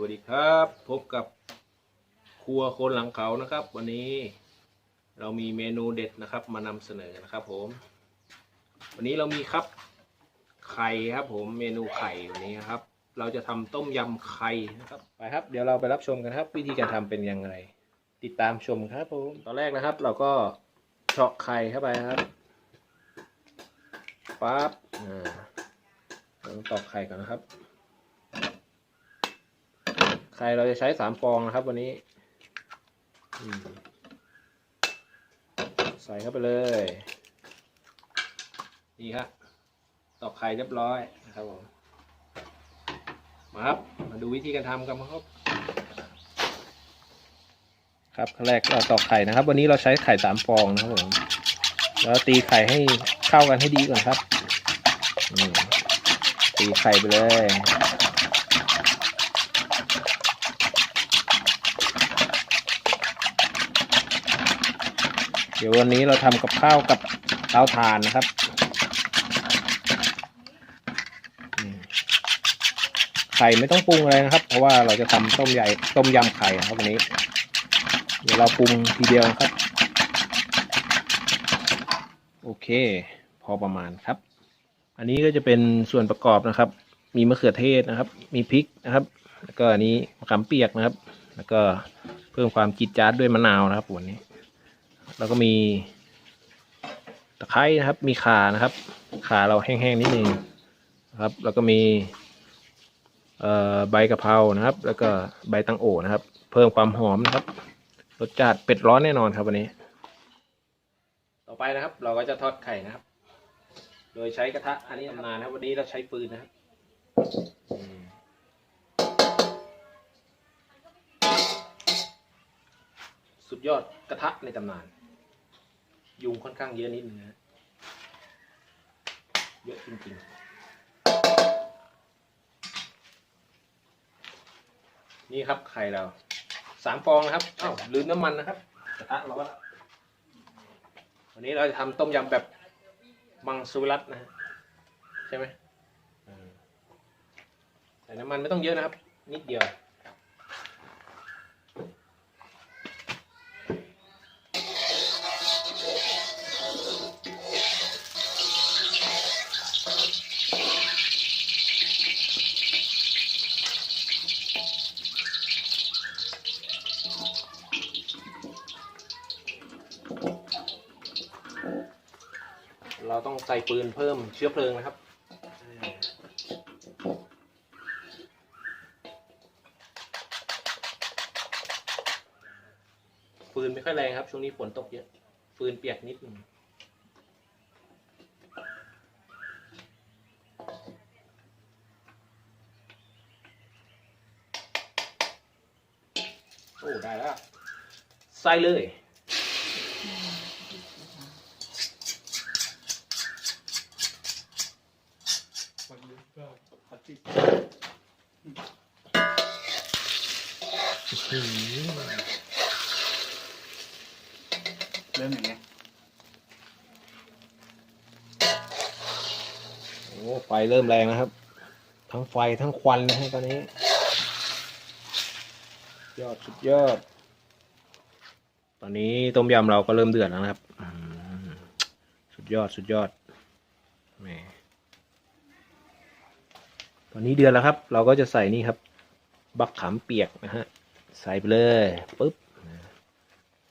วัสดีครับ พบกับครัวคนหลังเขานะครับ วันนี้เรามีเมนูเด็ดนะครับ มานำเสนอนะครับ ผม วันนี้เรามีครับ ไข่ครับ ผมเมนูไข่วันนี้นครับ เราจะทำต้มยำไข่นะครับไปครับ เดี๋ยวเราไปรับชมกันครับ วิธีการทำเป็นยังไงติดตามชมครับ ผมตอนแรกนะครับ เราก็เฉาะไข่เข้าไปครับปั๊บอ่าต้องตอกไข่ก่อนนะครับ ไข่เราจะใช้สามฟองนะครับ วันนี้ ใส่เข้าไปเลยนี่ครับตอกไข่เรียบร้อยนะครับผมมาครับ มาดูวิธีการทำกันครับ ครับขั้นแรกเราตอกไข่นะครับ วันนี้เราใช้ไข่สามฟองนะครับผมแล้วตีไข่ให้เข้ากันให้ดีก่อนครับตีไข่ไปเลย เดี๋ยววันนี้เราทำกับข้าวกับเตาถ่านนะครับ ไข่ไม่ต้องปรุงอะไรนะครับ เพราะว่าเราจะทำต้มใหญ่ต้มยำไข่ครับวันนี้ เดี๋ยวเราปรุงทีเดียวครับ โอเค พอประมาณครับ อันนี้ก็จะเป็นส่วนประกอบนะครับ มีมะเขือเทศนะครับ มีพริกนะครับ แล้วก็อันนี้มะขามเปียกนะครับ แล้วก็เพิ่มความจิดจ๊าดด้วยมะนาวนะครับวันนี้ แล้วก็มีตะไคร้นะครับ มีขานะครับ ขาเราแห้งๆนิดนึงนะครับ แล้วก็มีใบกะเพรานะครับ แล้วก็ใบตังโอนะครับ เพิ่มความหอมนะครับรสชาติเป็ดร้อนแน่นอนครับวันนี้ ต่อไปนะครับ เราก็จะทอดไข่นะครับ โดยใช้กระทะอันนี้ทำนานนะครับ วันนี้เราใช้ฟืนนะครับสุดยอดกระทะในตำนาน ยุงค่อนข้างเยอะนิดนึงนะเยอะจริงๆ นี่ครับไข่เราสามฟองนะครับอ้าวลืมน้ำมันนะครับกระทะร้อนแล้ววันนี้เราจะทำต้มยำแบบมังสวิรัตนะฮะใช่ไหมอืมใส่น้ำมันไม่ต้องเยอะนะครับ นิดเดียว เราต้องใส่ปืนเพิ่มเชื้อเพลิงนะครับฟืนไม่ค่อยแรงครับ ช่วงนี้ฝนตกเยอะ ฟืนเปียกนิดนึงโอ้ ได้แล้ว ใส่เลย เริ่มอย่างเงี้ยโอ้ไฟเริ่มแรงนะครับ ทั้งไฟทั้งควันนะฮะตอนนี้ ยอดสุดยอด ตอนนี้ต้มยำเราก็เริ่มเดือดแล้วนะครับ สุดยอดสุดยอดแหม ตอนนี้เดือดแล้วครับ เราก็จะใส่นี่ครับ บักขามเปียกนะฮะ ใส่ไปเลยปุ๊บ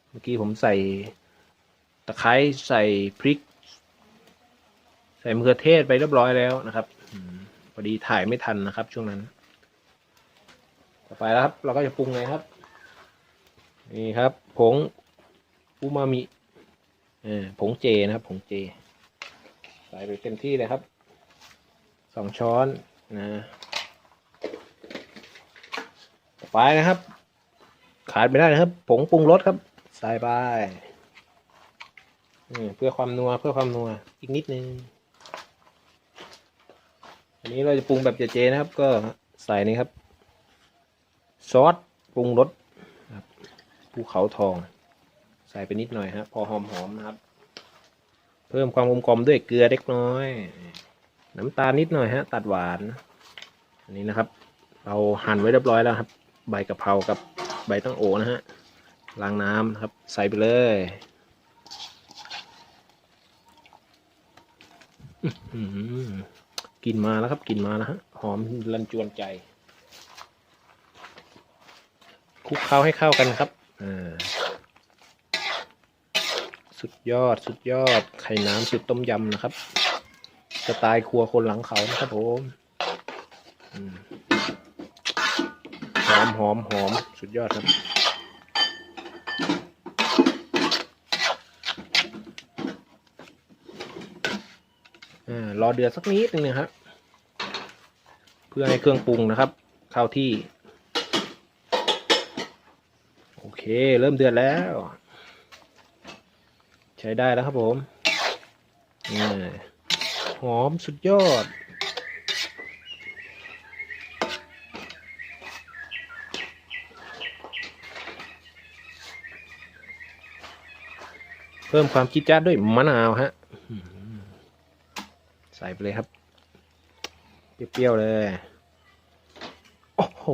เมื่อกี้ผมใส่ตะไคร้ใส่พริก ใส่มะเขือเทศไปเรียบร้อยแล้วนะครับพอดีถ่ายไม่ทันนะครับ ช่วงนั้น ต่อไปแล้วครับ เราก็จะปรุงเลยครับ นี่ครับ ผงอูมามิเออผงเจนะครับ ผงเจ ใส่ไปเต็มที่เลยครับสองช้อน นะไปนะครับ ขาดไม่ได้นะครับ ผงปรุงรสครับ ใส่ไปเพื่อความนัวเพื่อความนัวอีกนิดนึง อันนี้เราจะปรุงแบบเจๆนะครับ ก็ใส่นี่ครับ ซอสปรุงรสภูเขาทอง ใส่ไปนิดหน่อยฮะพอหอมๆนะครับ เพิ่มความกลมกลมด้วยเกลือเล็กน้อย น้ำตาลนิดหน่อยฮะ ตัดหวาน อันนี้นะครับ เราหั่นไว้เรียบร้อยแล้วครับ ใบกะเพรากับใบตั้งโอนะฮะล้างน้ำนะครับ ใส่ไปเลยอื้อหือกลินมาแล้วครับกลินมาแล้วฮะ หอมรันจวนใจ คลุกเคล้าให้เข้ากันครับอ่าสุดยอด สุดยอด ไข่น้ำสุดต้มยำนะครับ สไตล์ครัวคนหลังเขานะครับผมหอมหอมหอมสุดยอดครับอ่ารอเดือดสักนิดนึงนะครับ เพื่อให้เครื่องปรุงนะครับ เข้าที่ โอเค เริ่มเดือดแล้ว ใช้ได้แล้วครับผมอ่ หอมสุดยอด เพิ่มความคิดจ้าดด้วยมะนาวฮะ ใส่ไปเลยครับ เปรี้ยวๆเลย โอ้โห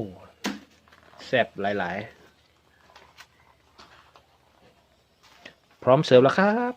แซ่บหลาย ๆ พร้อมเสิร์ฟแล้วครับ